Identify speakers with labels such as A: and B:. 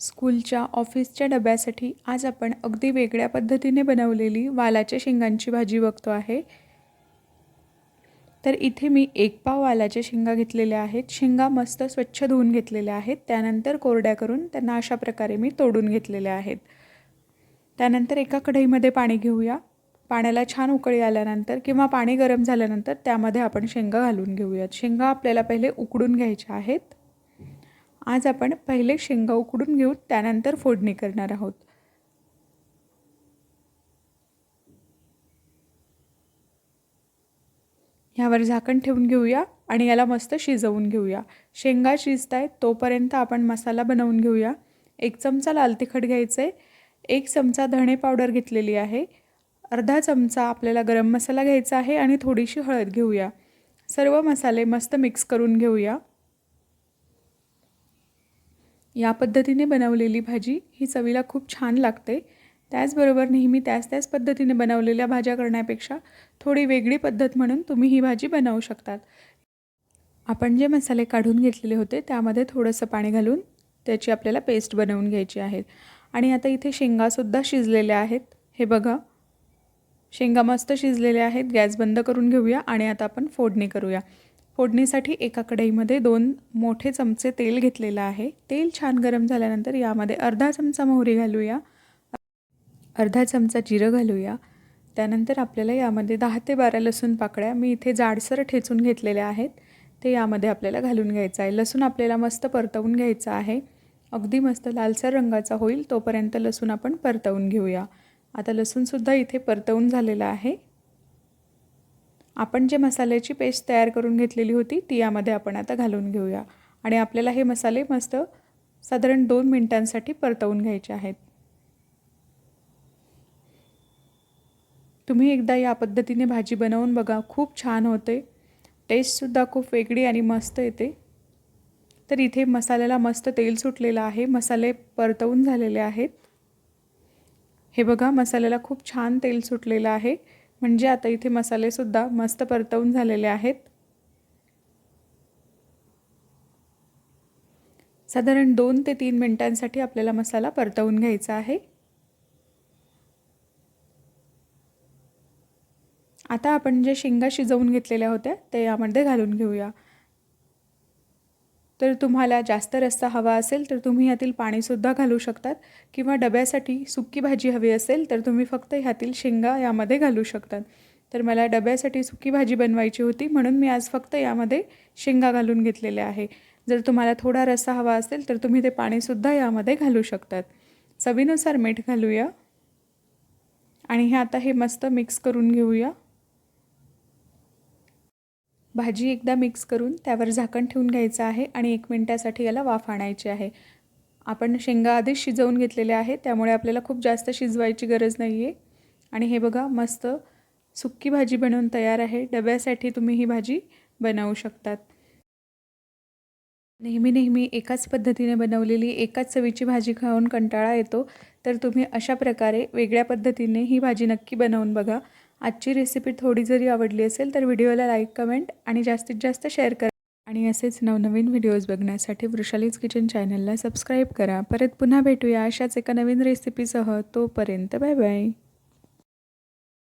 A: स्कूलच्या ऑफिसच्या डब्यासाठी आज आपण अगदी वेगळ्या पद्धतीने बनवलेली वालाच्या शेंगांची भाजी बघतो आहे. तर इथे मी एक पाव वालाच्या शेंगा घेतलेल्या आहेत. शेंगा मस्त स्वच्छ धुवून घेतलेल्या आहेत. त्यानंतर कोरड्या करून त्यांना अशा प्रकारे मी तोडून घेतलेल्या आहेत. त्यानंतर एका कढईमध्ये पाणी घेऊया. पाण्याला छान उकळी आल्यानंतर किंवा पाणी गरम झाल्यानंतर त्यामध्ये आपण शेंगा घालून घेऊयात. शेंगा आपल्याला पहिले उकडून घ्यायच्या आहेत. आज आपण पहिले शेंगा उकडून घेऊ त्यानंतर फोडणी करणार आहोत. ह्यावर झाकण ठेवून घेऊया आणि याला मस्त शिजवून घेऊया. शेंगा शिजत आहेत तोपर्यंत आपण मसाला बनवून घेऊया. एक चमचा लाल तिखट घ्यायचं. आहे एक चमचा धणे पावडर घेतलेली आहे. अर्धा चमचा आपल्याला गरम मसाला घ्यायचा आहे आणि थोडीशी हळद घेऊया. सर्व मसाले मस्त मिक्स करून घेऊया. या पद्धतीने बनवलेली भाजी ही चवीला खूप छान लागते. त्याचबरोबर नेहमी त्याच त्याच पद्धतीने बनवलेल्या भाज्या करण्यापेक्षा थोडी वेगळी पद्धत म्हणून तुम्ही ही भाजी बनवू शकतात. आपण जे मसाले काढून घेतलेले होते त्यामध्ये थोडंसं पाणी घालून त्याची आपल्याला पेस्ट बनवून घ्यायची आहे. आणि आता इथे शेंगासुद्धा शिजलेल्या आहेत. हे बघा. शेंगा मस्त शिजलेल्या आहेत. गॅस बंद करून घेऊया आणि आता आपण फोडणी करूया. फोडणीसाठी एका कढईमध्ये दोन मोठे चमचे तेल घेतलेलं आहे. तेल छान गरम झाल्यानंतर यामध्ये अर्धा चमचा मोहरी घालूया. अर्धा चमचा जिरं घालूया. त्यानंतर आपल्याला यामध्ये दहा ते बारा लसूण पाकळ्या मी इथे जाडसर ठेचून घेतलेल्या आहेत. ते यामध्ये आपल्याला घालून घ्यायचं आहे. लसूण आपल्याला मस्त परतवून घ्यायचं आहे. अगदी मस्त लालसर रंगाचा होईल तोपर्यंत लसूण आपण परतवून घेऊया. आता लसूणसुद्धा इथे परतवून झालेलं आहे. आपण जे मसाल्याची पेस्ट तयार करून घेतलेली होती ती यामध्ये आपण आता घालून घेऊया. आणि आपल्याला हे मसाले मस्त साधारण दोन मिनटांसाठी परतवून घ्यायचे आहेत. तुम्ही एकदा या पद्धतीने भाजी बनवून बघा खूप छान होते. टेस्टसुद्धा खूप वेगळी आणि मस्त येते. तर इथे मसाल्याला मस्त तेल सुटलेलं आहे. मसाले परतवून झालेले आहेत. हे बघा मसाल्याला खूप छान तेल सुटलेलं आहे. म्हणजे आता इथे मसालेसुद्धा मस्त परतवून झालेले आहेत. साधारण दोन ते तीन मिनटांसाठी आपल्याला मसाला परतवून घ्यायचा आहे. आता आपण जे शेंगा शिजवून घेतलेल्या होत्या ते यामध्ये घालून घेऊया. तर तुम्हाला जास्त रस्सा हवा असेल तर तुम्ही यातील पाणीसुद्धा घालू शकतात. किंवा डब्यासाठी सुकी भाजी हवी असेल तर तुम्ही फक्त ह्यातील शेंगा यामध्ये घालू शकतात. तर मला डब्यासाठी सुकी भाजी बनवायची होती म्हणून मी आज फक्त यामध्ये शेंगा घालून घेतलेल्या आहे. जर तुम्हाला थोडा रस्सा हवा असेल तर तुम्ही ते पाणीसुद्धा यामध्ये घालू शकतात. चवीनुसार मीठ घालूया. आणि हे आता हे मस्त मिक्स करून घेऊया. भाजी एकदा मिक्स करून त्यावर झाकण ठेवून घ्यायचं आहे आणि एक मिनटासाठी याला वाफ आणायची आहे. आपण शेंगा आधीच शिजवून घेतलेले आहे त्यामुळे आपल्याला खूप जास्त शिजवायची गरज नाही आहे आणि हे बघा मस्त सुक्की भाजी बनवून तयार आहे. डब्यासाठी तुम्ही ही भाजी बनवू शकतात. नेहमी नेहमी एकाच पद्धतीने बनवलेली एकाच चवीची भाजी खाऊन कंटाळा येतो. तर तुम्ही अशा प्रकारे वेगळ्या पद्धतीने ही भाजी नक्की बनवून बघा. आजची रेसिपी थोडी जरी आवडली असेल तर व्हिडिओला लाईक कमेंट आणि जास्तीत जास्त शेअर करा. आणि असेच नवनवीन व्हिडिओज बघण्यासाठी वृषालीज किचन चॅनलला सबस्क्राईब करा. परत पुन्हा भेटूया अशाच एका नवीन रेसिपीसह तोपर्यंत बाय बाय